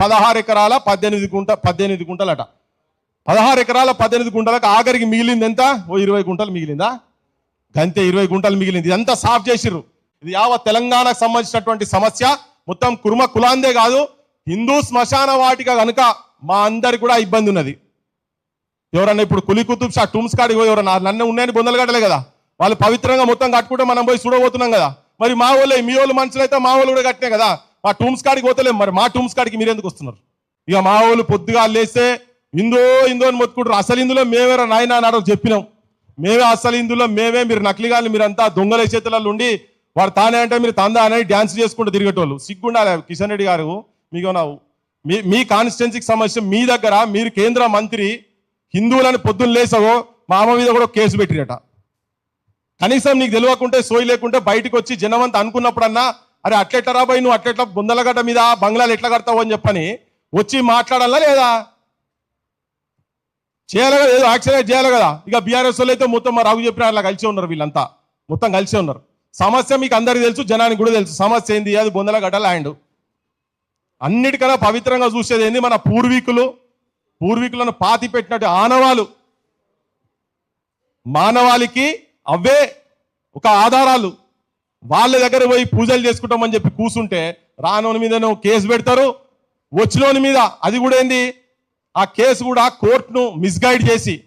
పదహారు ఎకరాల పద్దెనిమిది గుంట పద్దెనిమిది గుంటలట. పదహారు ఎకరాల పద్దెనిమిది గుంటలకు ఆఖరికి మిగిలింది ఎంత? ఓ ఇరవై గుంటలు మిగిలిందా? గంతే ఇరవై గుంటలు మిగిలింది. ఇదంతా సాఫ్ చేసిర్రు. ఇది యావత్ తెలంగాణకు సంబంధించినటువంటి సమస్య. మొత్తం కుర్మ కులాందే కాదు. హిందూ శ్మశాన వాటిక కనుక మా అందరికి కూడా ఇబ్బంది ఉన్నది. ఎవరన్నా ఇప్పుడు కులి కుతుబ్ షా టూమ్స్ కాడికి పోయి ఎవరన్నా నన్ను ఉన్నాయని బొందలు కట్టలే కదా. వాళ్ళు పవిత్రంగా మొత్తం కట్టుకుంటే మనం పోయి చూడబోతున్నాం కదా. మరి మా వాళ్ళే మీ వాళ్ళు మనుషులు అయితే మా వాళ్ళు కూడా కట్టినాయి కదా. మా టూమ్స్ కాడికి పోతలేం మరి. మా టూమ్స్ కాడికి మీరు ఎందుకు వస్తున్నారు? ఇక మా వాళ్ళు పొద్దుగా లేస్తే ఇందో ఇందో అని మొత్తుకుంటారు. అసలు ఇందులో మేమేరా నాయన అన్నాడు చెప్పినాం. మేమే అసలు ఇందులో మేమే మీరు నకిలీగాళ్ళు మీరంతా దొంగల చేతులలో ఉండి వాడు తానే అంటే మీరు తందా అని డ్యాన్స్ చేసుకుంటూ తిరిగేటోళ్ళు. సిగ్గుండాలి కిషన్ రెడ్డి గారు. మీకు నా- మీ మీ కాన్స్టిట్యున్సీకి సమస్య మీ దగ్గర మీరు కేంద్ర మంత్రి హిందువులని పొద్దున్న లేసావో మా అమ్మ మీద కూడా కేసు పెట్టిరట. కనీసం నీకు తెలియకుంటే సోయి లేకుంటే బయటకు వచ్చి జనమంతా అనుకున్నప్పుడన్నా అరే అట్లెట్లా రాబోయి నువ్వు? అట్లెట్లా బుందలగడ్డ మీద బంగ్లాలు ఎట్లా కడతావు అని చెప్పని వచ్చి మాట్లాడాలా లేదా? చేయాలి కదా? ఏదో చేయాలి కదా? ఇక బీఆర్ఎస్ వాళ్ళు అయితే మొత్తం మా రావు చెప్పిన అట్లా కలిసి ఉన్నారు వీళ్ళంతా. మొత్తం కలిసి ఉన్నారు. సమస్య మీకు అందరికీ తెలుసు జనానికి కూడా తెలుసు. సమస్య ఏంది? అది బొందలగడ్డ ల్యాండ్. అన్నిటికన్నా పవిత్రంగా చూసేది ఏంది? మన పూర్వీకులు పూర్వీకులను పాతి పెట్టినట్టు ఆనవాలు. మానవాళికి అవే ఒక ఆధారాలు. వాళ్ళ దగ్గర పోయి పూజలు చేసుకుంటామని చెప్పి కూర్చుంటే రానోని మీదనో కేసు పెడతారు వచ్చినోని మీద. అది కూడా ఏంది? ఆ కేసు కూడా కోర్టును మిస్గైడ్ చేసి